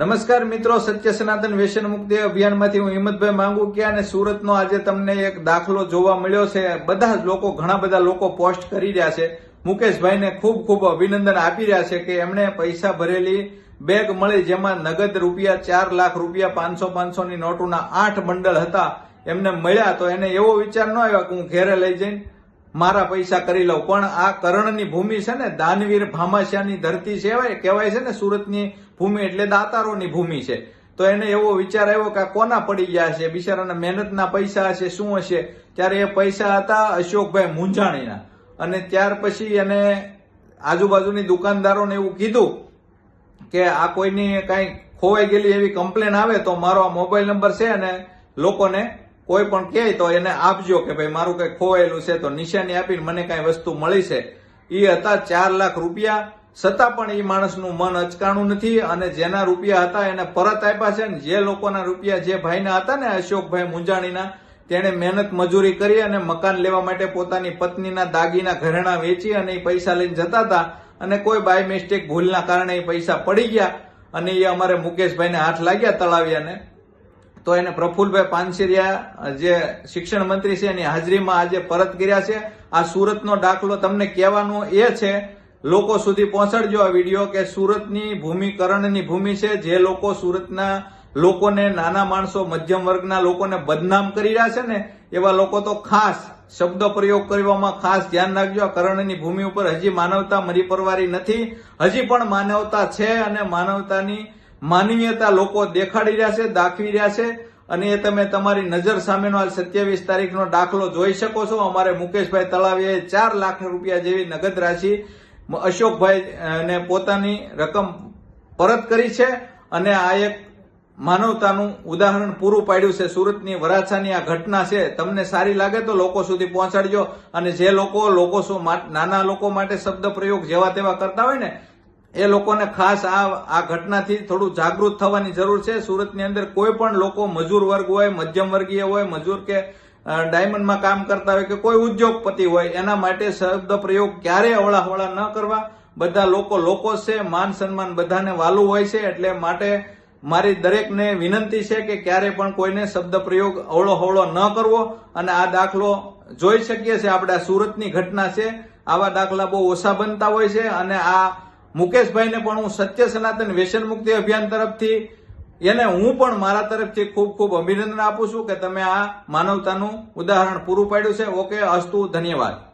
નમસ્કાર મિત્રો સત્ય સનાતન વ્યસન મુક્તિ અભિયાનમાંથી હું હિંમતભાઈ માંગુ કે અને સુરતનો આજે તમને એક દાખલો જોવા મળ્યો છે. બધા જ લોકો, ઘણા બધા લોકો પોસ્ટ કરી રહ્યા છે. મુકેશભાઈને ખૂબ ખૂબ અભિનંદન આપી રહ્યા છે કે એમણે પૈસા ભરેલી બેગ મળી જેમાં નગદ રૂપિયા ચાર લાખ રૂપિયા પાંચસો પાંચસો ની નોટોના આઠ બંડલ હતા. એમને મળ્યા તો એને એવો વિચાર ન આવ્યો કે હું ઘેરે લઈ જઈને મારા પૈસા કરી લઉં. પણ આ કરણની ભૂમિ છે ને, દાનવીર ભામાશિયાની ધરતી છે કહેવાય છે ને, સુરતની ભૂમિ એટલે દાતારોની ભૂમિ છે. તો એને એવો વિચાર આવ્યો કે કોના પડી ગયા છે બિચારાના મહેનતના પૈસા હશે, શું હશે? ત્યારે એ પૈસા હતા અશોકભાઈ મુંજાણીના અને ત્યાર પછી એને આજુબાજુની દુકાનદારોને એવું કીધું કે આ કોઈની કાંઈ ખોવાઈ ગયેલી એવી કમ્પ્લેન આવે તો મારો આ મોબાઈલ નંબર છે અને લોકોને કોઈ પણ કહે તો એને આપજો કે ભાઈ, મારું કઈ ખોવાયેલું છે તો નિશાની આપીને મને કઈ વસ્તુ મળી છે. એ હતા ચાર લાખ રૂપિયા. છતાં પણ એ માણસનું મન અચકાણું નથી અને જેના રૂપિયા હતા એને પરત આપ્યા છે ને જે લોકોના રૂપિયા જે ભાઈના હતા ને અશોકભાઈ મુંજાણીના, તેણે મહેનત મજૂરી કરી અને મકાન લેવા માટે પોતાની પત્નીના દાગીના ઘરેણા વેચી અને એ પૈસા લઈને જતા હતા. અને કોઈ બાય મિસ્ટેક ભૂલના કારણે એ પૈસા પડી ગયા અને એ અમારે મુકેશભાઈને હાથ લાગ્યા તળાવ્યાને. તો એને પ્રફુલભાઈ પાનસિરિયા જે શિક્ષણ મંત્રી છે, એની હાજરીમાં આજે પરત કર્યા છે. આ સુરતનો દાખલો તમને કહેવાનો એ છે, લોકો સુધી પહોંચાડજો આ વીડિયો કે સુરતની ભૂમિકરણની ભૂમિ છે. જે લોકો સુરતના લોકોને નાના માણસો, મધ્યમ વર્ગના લોકોને બદનામ કરી રહ્યા છે ને, એવા લોકો તો ખાસ શબ્દ પ્રયોગ કરવામાં ખાસ ધ્યાન રાખજો. આ કરણની ભૂમિ ઉપર હજી માનવતા મરી પરવારી નથી. હજી પણ માનવતા છે અને માનવતાની માનવીયતા લોકો દેખાડી રહ્યા છે, દાખવી રહ્યા છે અને એ તમે તમારી નજર સામેનો આ સત્યાવીસ તારીખનો દાખલો જોઈ શકો છો. અમારે મુકેશભાઈ તળાવીએ ચાર લાખ રૂપિયા જેવી નગદ રાશિ અશોકભાઈ ને પોતાની રકમ પરત કરી છે અને આ એક માનવતાનું ઉદાહરણ પૂરું પાડ્યું છે. સુરતની વરાછાની આ ઘટના છે. તમને સારી લાગે તો લોકો સુધી પહોંચાડજો અને જે લોકો લોકો નાના લોકો માટે શબ્દ પ્રયોગ જેવા તેવા કરતા હોય ને એ લોકોને ખાસ આ આ ઘટનાથી થોડું જાગૃત થવાની જરૂર છે. સુરતની અંદર કોઈ પણ લોકો મજૂર વર્ગ હોય, મધ્યમ વર્ગીય હોય, મજૂર કે ડાયમંડમાં કામ કરતા હોય કે કોઈ ઉદ્યોગપતિ હોય, એના માટે શબ્દ પ્રયોગ ક્યારેય અવળાહવળા ન કરવા. બધા લોકો લોકો છે, માન સન્માન બધાને વાલું હોય છે, એટલે માટે મારી દરેકને વિનંતી છે કે ક્યારે પણ કોઈને શબ્દ પ્રયોગ અવળો હવળો ન કરવો અને આ દાખલો જોઈ શકીએ છીએ. આપણે સુરતની ઘટના છે. આવા દાખલા બહુ ઓછા બનતા હોય છે અને આ મુકેશભાઈને પણ હું સત્ય સનાતન વ્યસન મુક્તિ અભિયાન તરફથી એને હું પણ મારા તરફથી ખૂબ ખૂબ અભિનંદન આપું છું કે તમે આ માનવતાનું ઉદાહરણ પૂરું પાડ્યું છે. ઓકે, અસ્તુ, ધન્યવાદ.